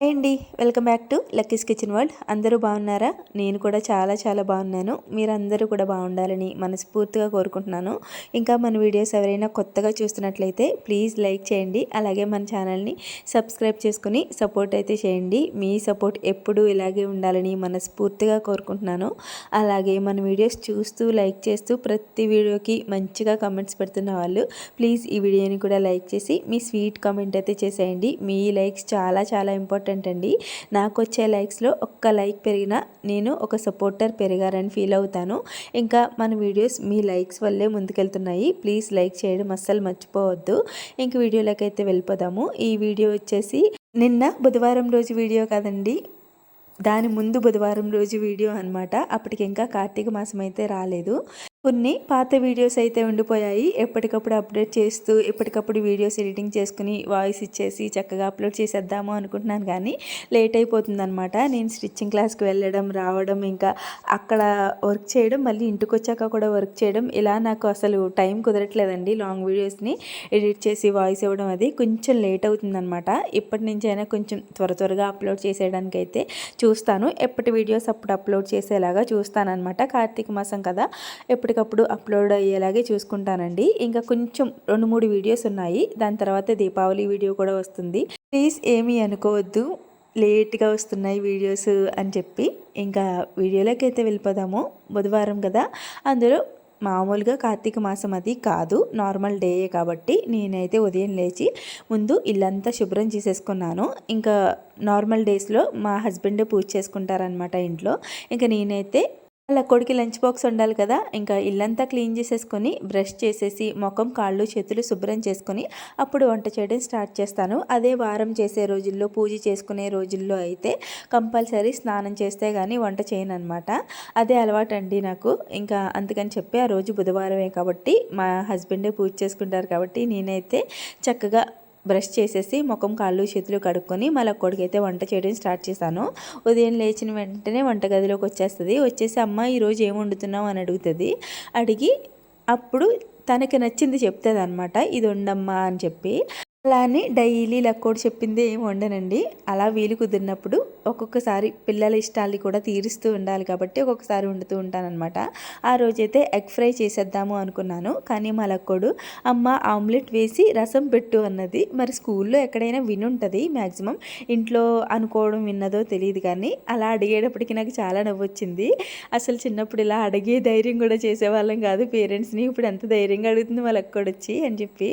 అండి. Welcome back to Lucky's kitchen world. అందరూ బాగున్నారా? నేను కూడా చాలా చాలా బాగున్నాను. మీరందరూ కూడా బాగుండాలని మనస్ఫూర్తిగా కోరుకుంటున్నాను. ఇంకా మన వీడియోస్ ఎవరైనా కొత్తగా చూస్తున్నట్లయితే ప్లీజ్ లైక్ చేయండి. అలాగే మన ఛానల్ని సబ్స్క్రైబ్ చేసుకుని సపోర్ట్ అయితే చేయండి. మీ సపోర్ట్ ఎప్పుడూ ఇలాగే ఉండాలని మనస్ఫూర్తిగా కోరుకుంటున్నాను. అలాగే మన వీడియోస్ చూస్తూ లైక్ చేస్తూ ప్రతి వీడియోకి మంచిగా కమెంట్స్ పెడుతున్న వాళ్ళు ప్లీజ్ ఈ వీడియోని కూడా లైక్ చేసి మీ స్వీట్ కామెంట్ అయితే చేసేయండి. మీ లైక్స్ చాలా చాలా ఇంపార్టెంట్ ఇంపార్టెంట్ అండి నాకు వచ్చే లైక్స్లో ఒక్క లైక్ పెరిగినా నేను ఒక సపోర్టర్ పెరిగారని ఫీల్ అవుతాను. ఇంకా మన వీడియోస్ మీ లైక్స్ వల్లే ముందుకెళ్తున్నాయి. ప్లీజ్ లైక్ చేయడం అస్సలు మర్చిపోవద్దు. ఇంక వీడియోలోకి అయితే వెళ్ళిపోదాము. ఈ వీడియో వచ్చేసి నిన్న బుధవారం రోజు వీడియో కదండి. దాని ముందు బుధవారం రోజు వీడియో అనమాట అప్పటికి ఇంకా కార్తీక మాసం అయితే రాలేదు. కొన్ని పాత వీడియోస్ అయితే ఉండిపోయాయి. ఎప్పటికప్పుడు అప్డేట్ చేస్తూ ఎప్పటికప్పుడు వీడియోస్ ఎడిటింగ్ చేసుకుని వాయిస్ ఇచ్చేసి చక్కగా అప్లోడ్ చేసేద్దాము అనుకుంటున్నాను కానీ లేట్ అయిపోతుందనమాట నేను స్టిచ్చింగ్ క్లాస్కి వెళ్ళడం రావడం ఇంకా అక్కడ వర్క్ చేయడం మళ్ళీ ఇంటికి వచ్చాక కూడా వర్క్ చేయడం ఇలా నాకు అసలు టైం కుదరట్లేదండి. లాంగ్ వీడియోస్ని ఎడిట్ చేసి వాయిస్ ఇవ్వడం అది కొంచెం లేట్ అవుతుందనమాట ఇప్పటి నుంచైనా అయినా కొంచెం త్వర త్వరగా అప్లోడ్ చేసేయడానికి అయితే చూస్తాను. ఎప్పటి వీడియోస్ అప్పుడు అప్లోడ్ చేసేలాగా చూస్తానమాట కార్తీక మాసం కదా ఎప్పటి ఎప్పటికప్పుడు అప్లోడ్ అయ్యేలాగే చూసుకుంటానండి. ఇంకా కొంచెం రెండు మూడు వీడియోస్ ఉన్నాయి. దాని తర్వాత దీపావళి వీడియో కూడా వస్తుంది. ప్లీజ్ ఏమీ అనుకోవద్దు. లేట్గా వస్తున్నాయి వీడియోస్ అని చెప్పి. ఇంకా వీడియోలోకి అయితే వెళ్ళిపోదాము. బుధవారం కదా. అందులో మామూలుగా కార్తీక మాసం అది కాదు. నార్మల్ డే కాబట్టి నేనైతే ఉదయం లేచి ముందు ఇల్లంతా శుభ్రం చేసేసుకున్నాను. ఇంకా నార్మల్ డేస్లో మా హస్బెండ్ పూజ చేసుకుంటారనమాట ఇంట్లో. ఇంకా నేనైతే అలా కొడుకు లంచ్ బాక్స్ ఉండాలి కదా ఇంకా ఇల్లంతా క్లీన్ చేసేసుకొని బ్రష్ చేసేసి ముఖం కాళ్ళు చేతులు శుభ్రం చేసుకొని అప్పుడు వంట చేయడం స్టార్ట్ చేస్తాను. అదే వారం చేసే రోజుల్లో పూజ చేసుకునే రోజుల్లో అయితే కంపల్సరీ స్నానం చేస్తే కానీ వంట చేయను అనమాట అదే అలవాటు అండి నాకు. ఇంకా అందుకని చెప్పి ఆ రోజు బుధవారమే కాబట్టి మా హస్బెండే పూజ చేసుకుంటారు కాబట్టి నేనైతే చక్కగా బ్రష్ చేసేసి ముఖం కాళ్ళు చేతులు కడుక్కొని మళ్ళీ కొడుకైతే వంట చేయడం స్టార్ట్ చేశాను. ఉదయం లేచిన వెంటనే వంటగదిలోకి వచ్చేస్తుంది. వచ్చేసి అమ్మ ఈరోజు ఏం వండుతున్నావు? అని అడుగుతుంది. అడిగి అప్పుడు తనకి నచ్చింది చెప్తుంది అనమాట ఇది ఉండమ్మా అని చెప్పి. అలా అని డైలీ లక్కోడు చెప్పింది ఏం వండనండి. అలా వీలు కుదిరినప్పుడు ఒక్కొక్కసారి పిల్లల ఇష్టాలు కూడా తీరుస్తూ ఉండాలి కాబట్టి ఒక్కొక్కసారి వండుతూ ఉంటానన్నమాట. ఆ రోజైతే ఎగ్ ఫ్రై చేసేద్దాము అనుకున్నాను. కానీ మా లక్కోడు అమ్మ ఆమ్లెట్ వేసి రసం పెట్టు అన్నది. మరి స్కూల్లో ఎక్కడైనా వినుంటుంది మ్యాక్సిమం ఇంట్లో అనుకోవడం విన్నదో తెలియదు కానీ అలా అడిగేటప్పటికి నాకు చాలా నవ్వొచ్చింది. అసలు చిన్నప్పుడు ఇలా అడిగే ధైర్యం కూడా చేసేవాళ్ళం కాదు. పేరెంట్స్ని ఇప్పుడు ఎంత ధైర్యంగా అడుగుతుంది మా లక్కోడు వచ్చి అని చెప్పి.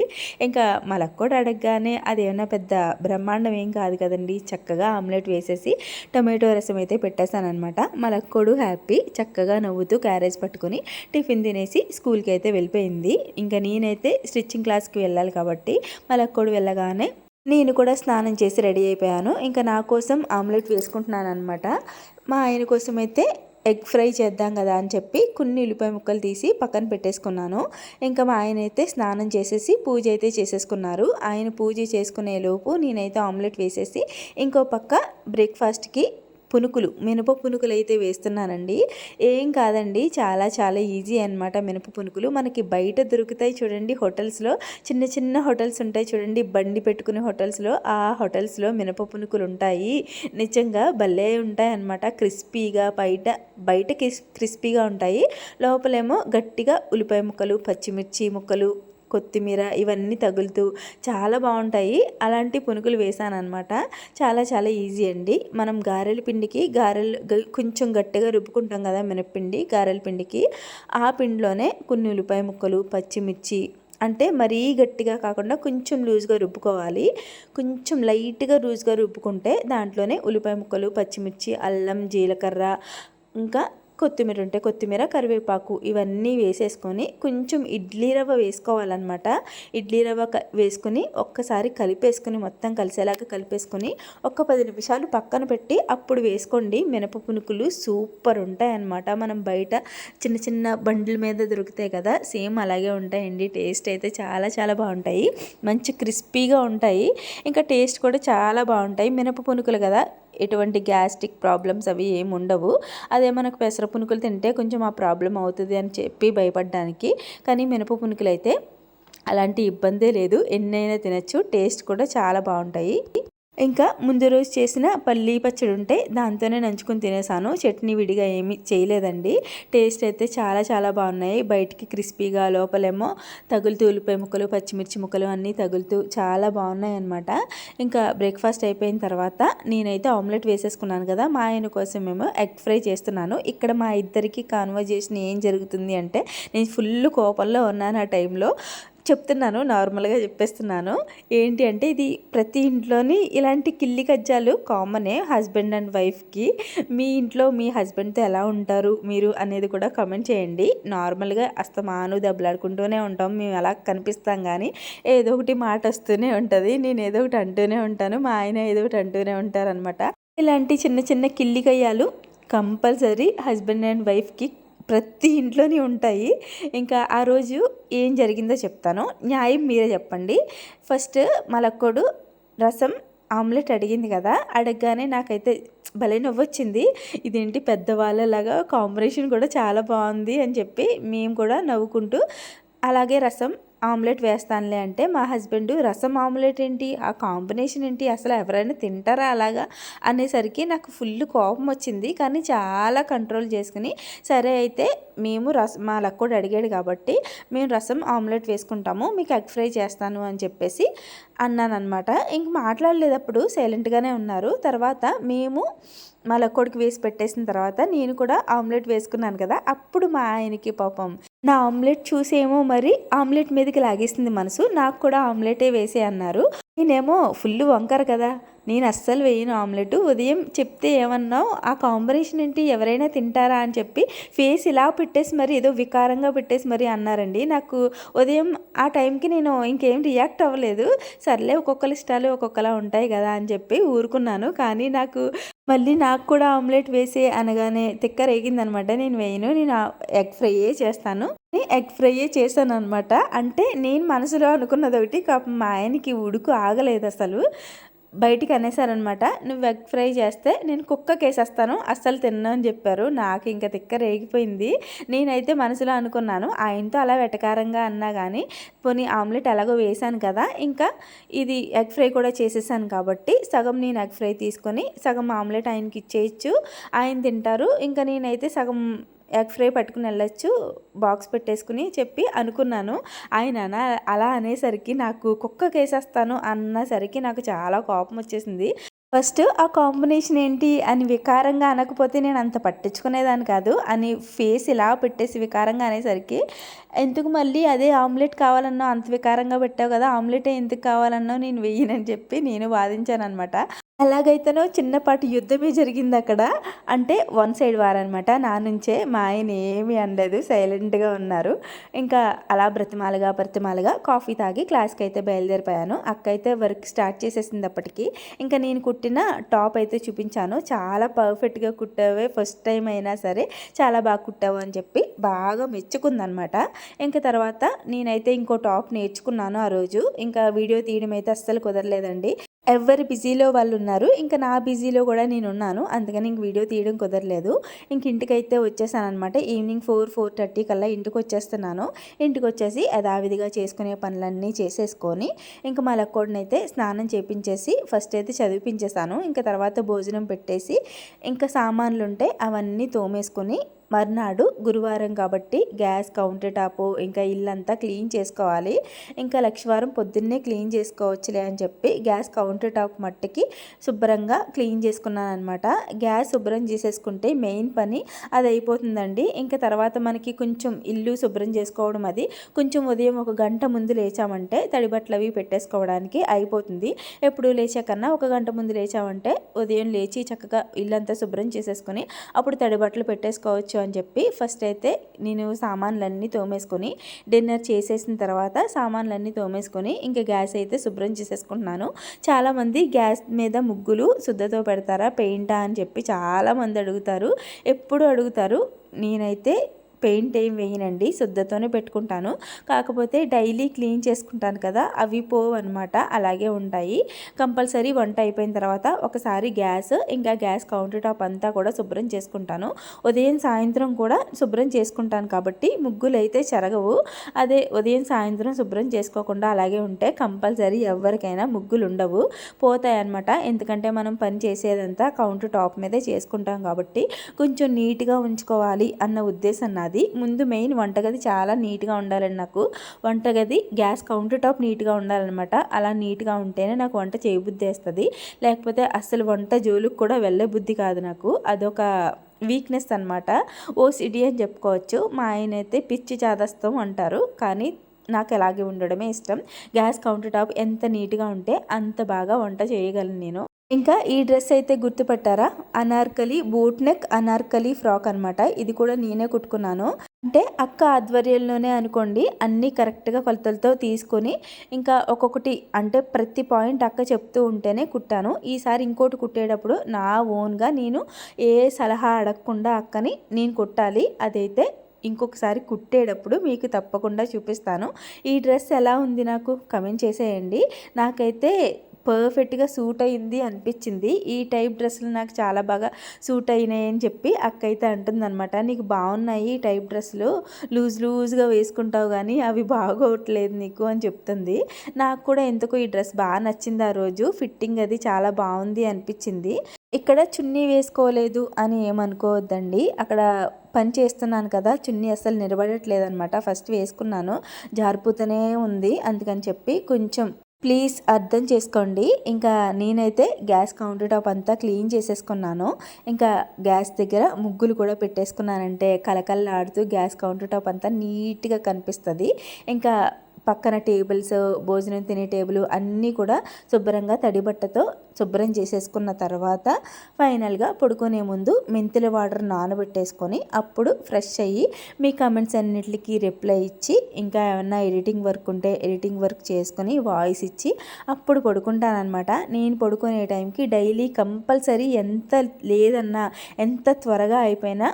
ఇంకా మా లక్కోడు అడగ అది అదేమన్నా పెద్ద బ్రహ్మాండం ఏం కాదు కదండి. చక్కగా ఆమ్లెట్ వేసేసి టొమాటో రసం అయితే పెట్టేశానమాట అనమాట మలక్కోడు హ్యాపీ చక్కగా నవ్వుతూ క్యారేజ్ పట్టుకుని టిఫిన్ తినేసి స్కూల్కి అయితే వెళ్ళిపోయింది. ఇంకా నేనైతే స్టిచ్చింగ్ క్లాస్కి వెళ్ళాలి కాబట్టి మలక్కోడు వెళ్ళగానే నేను కూడా స్నానం చేసి రెడీ అయిపోయాను. ఇంకా నా కోసం ఆమ్లెట్ వేసుకుంటున్నాను అనమాట మా ఆయన కోసం అయితే ఎగ్ ఫ్రై చేద్దాం కదా అని చెప్పి కొన్ని ఉల్లిపాయ ముక్కలు తీసి పక్కన పెట్టేసుకున్నాను. ఇంకా మా ఆయన అయితే స్నానం చేసేసి పూజ అయితే చేసేసుకున్నారు. ఆయన పూజ చేసుకునే లోపు నేనైతే ఆమ్లెట్ వేసేసి ఇంకో పక్క బ్రేక్ఫాస్ట్కి పునుకులు మినప పునుకులు అయితే వేస్తున్నానండి. ఏం కాదండి చాలా చాలా ఈజీ అనమాట మినప పునుకులు. మనకి బయట దొరుకుతాయి చూడండి హోటల్స్లో. చిన్న చిన్న హోటల్స్ ఉంటాయి చూడండి బండి పెట్టుకునే హోటల్స్లో. ఆ హోటల్స్లో మినప పునుకులు ఉంటాయి నిజంగా భలే ఉంటాయి అనమాట క్రిస్పీగా బయట బయట క్రిస్పీగా ఉంటాయి. లోపలేమో గట్టిగా ఉల్లిపాయ ముక్కలు పచ్చిమిర్చి ముక్కలు కొత్తిమీర ఇవన్నీ తగులుతూ చాలా బాగుంటాయి. అలాంటి పునుకులు వేసాను అనమాట చాలా చాలా ఈజీ అండి. మనం గారెల పిండికి గారెలు కొంచెం గట్టిగా రుబ్బుకుంటాం కదా మినప్పిండి గారెల పిండికి. ఆ పిండిలోనే కొన్ని ఉల్లిపాయ ముక్కలు పచ్చిమిర్చి అంటే మరీ గట్టిగా కాకుండా కొంచెం లూజ్గా రుబ్బుకోవాలి. కొంచెం లైట్గా లూజ్గా రుబ్బుకుంటే దాంట్లోనే ఉల్లిపాయ ముక్కలు పచ్చిమిర్చి అల్లం జీలకర్ర ఇంకా కొత్తిమీర ఉంటే కొత్తిమీర కరివేపాకు ఇవన్నీ వేసేసుకొని కొంచెం ఇడ్లీ రవ్వ వేసుకోవాలన్నమాట. ఇడ్లీ రవ్వ వేసుకుని ఒక్కసారి కలిపేసుకుని మొత్తం కలిసేలాగా కలిపేసుకుని ఒక పది నిమిషాలు పక్కన పెట్టి అప్పుడు వేసుకోండి. మినప పునుకులు సూపర్ ఉంటాయి అన్నమాట మనం బయట చిన్న చిన్న బండ్ల మీద దొరుకుతాయి కదా సేమ్ అలాగే ఉంటాయండి. టేస్ట్ అయితే చాలా చాలా బాగుంటాయి. మంచి క్రిస్పీగా ఉంటాయి. ఇంకా టేస్ట్ కూడా చాలా బాగుంటాయి. మినప పునుకులు కదా ఎటువంటి గ్యాస్ట్రిక్ ప్రాబ్లమ్స్ అవి ఏమి ఉండవు. అదే మనకు పెసర పునుకులు తింటే కొంచెం ఆ ప్రాబ్లం అవుతుంది అని చెప్పి భయపడడానికి. కానీ మినప పునుకులు అయితే అలాంటి ఇబ్బందే లేదు. ఎన్నైనా తినచ్చు. టేస్ట్ కూడా చాలా బాగుంటాయి. ఇంకా ముందు రోజు చేసిన పల్లీ పచ్చడి ఉంటే దాంతోనే నంచుకొని తినేసాను. చట్నీ విడిగా ఏమి చేయలేదండి. టేస్ట్ అయితే చాలా చాలా బాగున్నాయి. బయటికి క్రిస్పీగా లోపలేమో తగులుతూ ఉల్లిపాయ ముక్కలు పచ్చిమిర్చి ముక్కలు అన్నీ తగులుతూ చాలా బాగున్నాయి అనమాట ఇంకా బ్రేక్ఫాస్ట్ అయిపోయిన తర్వాత నేనైతే ఆమ్లెట్ వేసేసుకున్నాను కదా మా ఆయన కోసం మేము ఎగ్ ఫ్రై చేస్తున్నాను. ఇక్కడ మా ఇద్దరికి కాన్వర్జేషన్ ఏం జరుగుతుంది అంటే నేను ఫుల్ కోపంలో ఉన్నాను ఆ టైంలో. చెప్తున్నాను నార్మల్గా చెప్పేస్తున్నాను. ఏంటి అంటే ఇది ప్రతి ఇంట్లోని ఇలాంటి కిల్లి కజ్జాలు కామనే హస్బెండ్ అండ్ వైఫ్కి. మీ ఇంట్లో మీ హస్బెండ్తో ఎలా ఉంటారు మీరు అనేది కూడా కమెంట్ చేయండి. నార్మల్గా అస్తమాను దెబ్బలాడుకుంటూనే ఉంటాం మేము అలా కనిపిస్తాం కానీ ఏదో ఒకటి మాట వస్తూనే ఉంటుంది నేను ఏదో ఒకటి అంటూనే ఉంటాను మా ఆయన ఏదో ఒకటి అంటూనే ఉంటారనమాట ఇలాంటి చిన్న చిన్న కిల్లి కయ్యాలు కంపల్సరీ హస్బెండ్ అండ్ వైఫ్కి ప్రతి ఇంట్లోనే ఉంటాయి. ఇంకా ఆ రోజు ఏం జరిగిందో చెప్తాను. న్యాయం మీరే చెప్పండి. ఫస్ట్ మలక్కోడు రసం ఆమ్లెట్ అడిగింది కదా అడగగానే నాకైతే భలే నవ్వొచ్చింది. ఇదేంటి పెద్దవాళ్ళలాగా కాంబినేషన్ కూడా చాలా బాగుంది అని చెప్పి మేము కూడా నవ్వుకుంటూ అలాగే రసం ఆమ్లెట్ వేస్తానులే అంటే మా హస్బెండ్ రసం ఆమ్లెట్ ఏంటి? ఆ కాంబినేషన్ ఏంటి? అసలు ఎవరైనా తింటారా అలాగా? అనేసరికి నాకు ఫుల్ కోపం వచ్చింది. కానీ చాలా కంట్రోల్ చేసుకుని సరే అయితే మేము రసం మా లక్కోడు అడిగాడు కాబట్టి మేము రసం ఆమ్లెట్ వేసుకుంటాము మీకు ఎగ్ ఫ్రై చేస్తాను అని చెప్పేసి అన్నాను ఇంక మాట్లాడలేదు అప్పుడు సైలెంట్గానే ఉన్నారు. తర్వాత మేము మా లక్కోడికి వేసి పెట్టేసిన తర్వాత నేను కూడా ఆమ్లెట్ వేసుకున్నాను కదా అప్పుడు మా ఆయనకి పాపం నా ఆమ్లెట్ చూసేమో మరి ఆమ్లెట్ మీదకి లాగేసింది మనసు. నాకు కూడా ఆమ్లెటే వేసే అన్నారు. నేనేమో ఫుల్ వంకర కదా. నేను అస్సలు వేయను ఆమ్లెట్. ఉదయం చెప్తే ఏమన్నావు? ఆ కాంబినేషన్ ఏంటి? ఎవరైనా తింటారా అని చెప్పి ఫేస్ ఇలా పెట్టేసి మరి ఏదో వికారంగా పెట్టేసి మరి అన్నారండి. నాకు ఉదయం ఆ టైంకి నేను ఇంకేం రియాక్ట్ అవ్వలేదు. సర్లే ఒక్కొక్కరి ఇష్టాలు ఒక్కొక్కలా ఉంటాయి కదా అని చెప్పి ఊరుకున్నాను. కానీ నాకు మళ్ళీ నాకు కూడా ఆమ్లెట్ వేసే అనగానే తిక్క రేగిందనమాట నేను వేయను నేను ఎగ్ ఫ్రైయే చేస్తాను. ఎగ్ ఫ్రైయే చేశాను అనమాట అంటే నేను మనసులో అనుకున్నది ఒకటి మా ఆయనకి ఉడుకు ఆగలేదు అసలు బయటికి అనేసారనమాట నువ్వు ఎగ్ ఫ్రై చేస్తే నేను కుక్కకి వేసేస్తాను అస్సలు తిన్నా అని చెప్పారు. నాకు ఇంకా తిక్క రేగిపోయింది. నేనైతే మనసులో అనుకున్నాను ఆయనతో అలా వెటకారంగా అన్నా కానీ పోనీ ఆమ్లెట్ ఎలాగో వేసాను కదా ఇంకా ఇది ఎగ్ ఫ్రై కూడా చేసేసాను కాబట్టి సగం నేను ఎగ్ ఫ్రై తీసుకొని సగం ఆమ్లెట్ ఆయనకి ఇచ్చేయచ్చు ఆయన తింటారు. ఇంకా నేనైతే సగం ఎగ్ ఫ్రై పట్టుకుని వెళ్ళొచ్చు బాక్స్ పెట్టేసుకుని చెప్పి అనుకున్నాను. ఆయన అలా అనేసరికి నాకు కుక్క కేసేస్తాను అన్నసరికి నాకు చాలా కోపం వచ్చేసింది. ఫస్ట్ ఆ కాంబినేషన్ ఏంటి అని వికారంగా అనకపోతే నేను అంత పట్టించుకునేదాన్ని కాదు అని ఫేస్ ఇలా పెట్టేసి వికారంగా అనేసరికి ఎందుకు మళ్ళీ అదే ఆమ్లెట్ కావాలన్నా అంత వికారంగా పెట్టావు కదా ఆమ్లెట్ ఎందుకు కావాలన్నా నేను వెయ్యనని చెప్పి నేను వాదించాను అనమాట ఎలాగైతేనో చిన్నపాటి యుద్ధమే జరిగింది అక్కడ. అంటే వన్ సైడ్ వారనమాట నా నుంచే మా ఆయన ఏమీ అనలేదు. సైలెంట్గా ఉన్నారు. ఇంకా అలా బ్రతిమాలుగా బ్రతిమాలుగా కాఫీ తాగి క్లాస్కి అయితే బయలుదేరిపోయాను. అక్క అయితే వర్క్ స్టార్ట్ చేసేసింది అప్పటికి ఇంకా నేను కుట్టిన టాప్ అయితే చూపించాను. చాలా పర్ఫెక్ట్గా కుట్టావే ఫస్ట్ టైం అయినా సరే. చాలా బాగా కుట్టావు అని చెప్పి బాగా మెచ్చుకుందనమాట ఇంకా తర్వాత నేనైతే ఇంకో టాప్ నేర్చుకున్నాను ఆ రోజు. ఇంకా వీడియో తీయడం అయితే అస్సలు కుదరలేదండి. ఎవరి బిజీలో వాళ్ళు ఉన్నారు ఇంకా నా బిజీలో కూడా నేను ఉన్నాను అందుకని ఇంక వీడియో తీయడం కుదరలేదు. ఇంక ఇంటికైతే వచ్చేసాను అనమాట ఈవినింగ్ ఫోర్ ఫోర్ థర్టీ కల్లా ఇంటికి వచ్చేస్తున్నాను ఇంటికి వచ్చేసి యథావిధిగా చేసుకునే పనులన్నీ చేసేసుకొని ఇంకా మా లక్కోడినైతే స్నానం చేపించేసి ఫస్ట్ అయితే చదివిపించేసాను ఇంకా తర్వాత భోజనం పెట్టేసి ఇంకా సామాన్లు ఉంటే అవన్నీ తోమేసుకొని మర్నాడు గురువారం కాబట్టి గ్యాస్ కౌంటర్ టాపు ఇంకా ఇల్లంతా క్లీన్ చేసుకోవాలి. ఇంకా లక్షవారం పొద్దున్నే క్లీన్ చేసుకోవచ్చులే అని చెప్పి గ్యాస్ కౌంటర్ టాప్ మట్టికి శుభ్రంగా క్లీన్ చేసుకున్నాను అనమాట గ్యాస్ శుభ్రం చేసేసుకుంటే మెయిన్ పని అది అయిపోతుందండి ఇంకా తర్వాత మనకి కొంచెం ఇల్లు శుభ్రం చేసుకోవడం అది. కొంచెం ఉదయం ఒక గంట ముందు లేచామంటే తడి బట్టలు అవి పెట్టేసుకోవడానికి అయిపోతుంది. ఎప్పుడు లేచాకన్నా ఒక గంట ముందు లేచామంటే ఉదయం లేచి చక్కగా ఇల్లంతా శుభ్రం చేసేసుకొని అప్పుడు తడి బట్టలు పెట్టేసుకోవచ్చు అని చెప్పి ఫస్ట్ అయితే నేను సామాన్లన్నీ తోమేసుకొని డిన్నర్ చేసేసిన తర్వాత సామాన్లన్నీ తోమేసుకొని ఇంకా గ్యాస్ అయితే శుభ్రం చేసేసుకుంటున్నాను. చాలామంది గ్యాస్ మీద ముగ్గులు శుద్ధతో పెడతారా పెయింటా అని చెప్పి చాలామంది అడుగుతారు. ఎప్పుడు అడుగుతారు? నేనైతే పెయింట్ ఏం వేయనండి శుద్ధతోనే పెట్టుకుంటాను. కాకపోతే డైలీ క్లీన్ చేసుకుంటాను కదా అవి పోవు అనమాట అలాగే ఉంటాయి. కంపల్సరీ వంట అయిపోయిన తర్వాత ఒకసారి గ్యాస్ ఇంకా గ్యాస్ కౌంటర్ టాప్ అంతా కూడా శుభ్రం చేసుకుంటాను. ఉదయం సాయంత్రం కూడా శుభ్రం చేసుకుంటాను కాబట్టి ముగ్గులు అయితే చెరగవు. అదే ఉదయం సాయంత్రం శుభ్రం చేసుకోకుండా అలాగే ఉంటే కంపల్సరీ ఎవరికైనా ముగ్గులు ఉండవు పోతాయన్నమాట ఎందుకంటే మనం పని చేసేదంతా కౌంటర్ టాప్ మీదే చేసుకుంటాం కాబట్టి కొంచెం నీట్గా ఉంచుకోవాలి అన్న ఉద్దేశం నాది. ముందు మెయిన్ వంటగది చాలా నీట్గా ఉండాలండి నాకు. వంటగది గ్యాస్ కౌంటర్ టాప్ నీట్గా ఉండాలన్నమాట. అలా నీట్గా ఉంటేనే నాకు వంట చేయబుద్ధి వేస్తుంది లేకపోతే అసలు వంట జోలుకు కూడా వెళ్ళే బుద్ధి కాదు నాకు. అదొక వీక్నెస్ అనమాట ఓసిడి అని చెప్పుకోవచ్చు. మా ఆయన అయితే పిచ్చి చాదస్తం అంటారు. కానీ నాకు అలాగే ఉండడమే ఇష్టం. గ్యాస్ కౌంటర్ టాప్ ఎంత నీట్గా ఉంటే అంత బాగా వంట చేయగలను నేను. ఇంకా ఈ డ్రెస్ అయితే గుర్తుపట్టారా? Anarkali boot neck anarkali frock అనమాట ఇది కూడా నేనే కుట్టుకున్నాను. అంటే అక్క ఆధ్వర్యంలోనే అనుకోండి అన్నీ కరెక్ట్గా కొలతలతో తీసుకొని ఇంకా ఒక్కొక్కటి అంటే ప్రతి పాయింట్ అక్క చెప్తూ ఉంటేనే కుట్టాను. ఈసారి ఇంకోటి కుట్టేటప్పుడు నా ఓన్గా నేను ఏ సలహా అడగకుండా అక్కని నేను కుట్టాలి. అదైతే ఇంకొకసారి కుట్టేటప్పుడు మీకు తప్పకుండా చూపిస్తాను. ఈ డ్రెస్ ఎలా ఉంది నాకు? కమెంట్ చేసేయండి. నాకైతే పర్ఫెక్ట్గా సూట్ అయింది అనిపించింది. ఈ టైప్ డ్రెస్సులు నాకు చాలా బాగా సూట్ అయినాయి అని చెప్పి అక్క అయితే అంటుందన్నమాట. నీకు బాగున్నాయి ఈ టైప్ డ్రెస్సులు. లూజ్ లూజ్గా వేసుకుంటావు కానీ అవి బాగోట్లేదు నీకు అని చెప్తుంది. నాకు కూడా ఎందుకు ఈ డ్రెస్ బాగా నచ్చింది ఆ రోజు. ఫిట్టింగ్ అది చాలా బాగుంది అనిపించింది. ఇక్కడ చున్నీ వేసుకోలేదు అని ఏమనుకోవద్దండి. అక్కడ పని చేస్తున్నాను కదా చున్నీ అస్సలు నిలబడట్లేదు అనమాట ఫస్ట్ వేసుకున్నాను. జారిపోతూనే ఉంది. అందుకని చెప్పి కొంచెం ప్లీజ్ అర్థం చేసుకోండి. ఇంకా నేనైతే గ్యాస్ కౌంటర్ టాప్ అంతా క్లీన్ చేసేసుకున్నాను. ఇంకా గ్యాస్ దగ్గర ముగ్గులు కూడా పెట్టేసుకున్నానంటే కలకల్లాడుతూ గ్యాస్ కౌంటర్ టాప్ అంతా నీట్గా కనిపిస్తుంది. ఇంకా పక్కన టేబుల్స్ భోజనం తినే టేబుల్ అన్నీ కూడా శుభ్రంగా తడి బట్టతో శుభ్రం చేసేసుకున్న తర్వాత ఫైనల్గా పడుకునే ముందు మెంతుల వాటర్ నానబెట్టేసుకొని అప్పుడు ఫ్రెష్ అయ్యి మీ కమెంట్స్ అన్నిటికీ రిప్లై ఇచ్చి ఇంకా ఏమన్నా ఎడిటింగ్ వర్క్ ఉంటే ఎడిటింగ్ వర్క్ చేసుకొని వాయిస్ ఇచ్చి అప్పుడు పడుకుంటానమాట నేను పడుకునే టైంకి డైలీ కంపల్సరీ ఎంత లేదన్నా ఎంత త్వరగా అయిపోయినా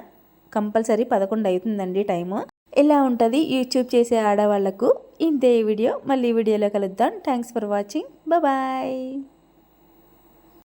కంపల్సరీ పదకొండు అవుతుందండి టైము. ఎలా ఉంటుంది యూట్యూబ్ చేసే ఆడవాళ్ళకు? ఇంతే వీడియో. మళ్ళీ వీడియోలో కలుద్దాం. Thanks for watching bye